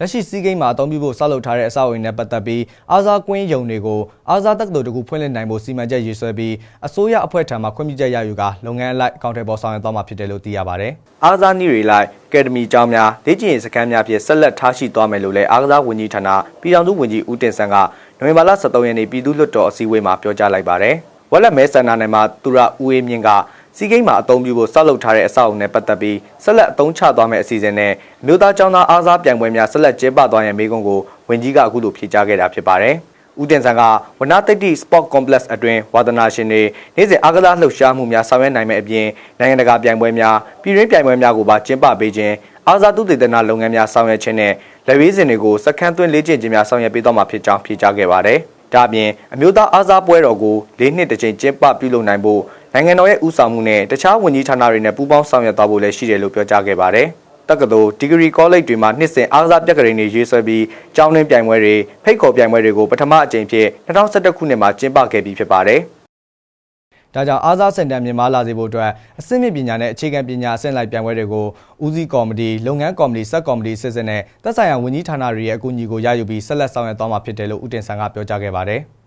လက်ရှိစီးကိန်းမှာအသုံးပြုဖို့ဆောက်လုပ်ထားတဲ့အဆောက်အအုံနဲ့ပတ်သက်ပြီးအားစားကွင်းယုံတွေကိုအားစားတက္ကသိုလ်တကူဖွင့်လှစ်နိုင်ဖို့စီမံချက်ရေးဆွဲပြီးအစိုးရအဖွဲ့ထံမှခွင့်ပြုချက်ရယူကလုပ်ငန်းအလိုက်အကောင့်ထဲပေါ်ဆောင်ရွက်သွားမှာဖြစ်တယ်လို့သိရပါတယ်။အားစားနည်းတွေလိုက်ကယ်ဒမီကျောင်းများဒေ့ကျင်စခန်းများဖြင့်ဆက်လက်ထားရှိသွားမယ်လို့လည်းအားကစားဝန်ကြီးဌာနပြည်ထောင်စုဝန်ကြီးဦးတင်ဆန်းကနိုဝင်ဘာလ23ရက်နေ့ပြည်သူ့လွှတ်တော်အစည်းအဝေးမှာပြောကြားလိုက်ပါတယ်။ဝက်လက်မဲဆန္ဒနယ်မှာသူရဦးအေးမြင့်က စီးကိန်းမှာအသုံးပြုဖို့စောက်လုပ်ထားတဲ့အဆောက်အုံနဲ့ပတ်သက်ပြီးဆက်လက်အသုံးချသွားမယ့်အစီအစဉ်နဲ့အမျိုးသားကျောင်းသားအားစားပြိုင်ပွဲများဆက်လက်ကျင်းပသွားရန်မိကုံကိုဝန်ကြီးကအခုလိုဖြေကြားခဲ့တာဖြစ်ပါတယ်။ဦးတင်ဆန်းကဝနာတိတ်တိ Sport Complex အတွင်းဝါသနာရှင်တွေနေ့စဉ်အားကစားလှုပ်ရှားမှုများဆောင်ရွက်နိုင်မယ့်အပြင်နိုင်ငံတကာပြိုင်ပွဲများပြည်တွင်းပြိုင်ပွဲများကိုပါကျင်းပပေးခြင်းအားစားသုတေသနလုပ်ငန်းများဆောင်ရွက်ခြင်းနဲ့လက်ဝေးစင်တွေကိုစက္ကန့်သွင်းလေ့ကျင့်ခြင်းများဆောင်ရွက်ပေးသွားမှာဖြစ်ကြောင်းဖြေကြားခဲ့ပါတယ်။ဒါ့အပြင်အမျိုးသားအားစားပွဲတော်ကို၄နှစ်တစ်ကြိမ်ကျင်းပပြုလုပ်နိုင်ဖို့ နိုင်ငံတော်ရဲ့ဦးဆောင်မှုနဲ့တခြားဝန်ကြီးဌာနတွေနဲ့ပူးပေါင်းဆောင်ရွက်သွားဖို့လည်းရှိတယ်လို့ပြောကြားခဲ့ပါတယ်။တက္ကသိုလ်ဒီဂရီကောလိပ်တွေမှာနှစ်စဉ်အားကစားပြက်ကလေးတွေရေးဆွဲပြီးကျောင်းတွင်းပြိုင်ပွဲတွေဖိတ်ခေါ်ပြိုင်ပွဲတွေကိုပထမအကြိမ်ဖြစ်2011ခုနှစ်မှာကျင်းပခဲ့ပြီးဖြစ်ပါတယ်။ဒါကြောင့်အားစားစင်တန်မြန်မာလာစေဖို့အတွက်အဆင့်မြင့်ပညာနဲ့အခြေခံပညာအဆင့်လိုက်ပြိုင်ပွဲတွေကိုဦးစီးကော်မတီလုပ်ငန်းကော်မတီစက်ကော်မတီစစ်စစ်နဲ့သက်ဆိုင်ရာဝန်ကြီးဌာနတွေရဲ့အကူအညီကိုရယူပြီးဆက်လက်ဆောင်ရွက်သွားမှာဖြစ်တယ်လို့ဦးတင်ဆန်းကပြောကြားခဲ့ပါတယ်။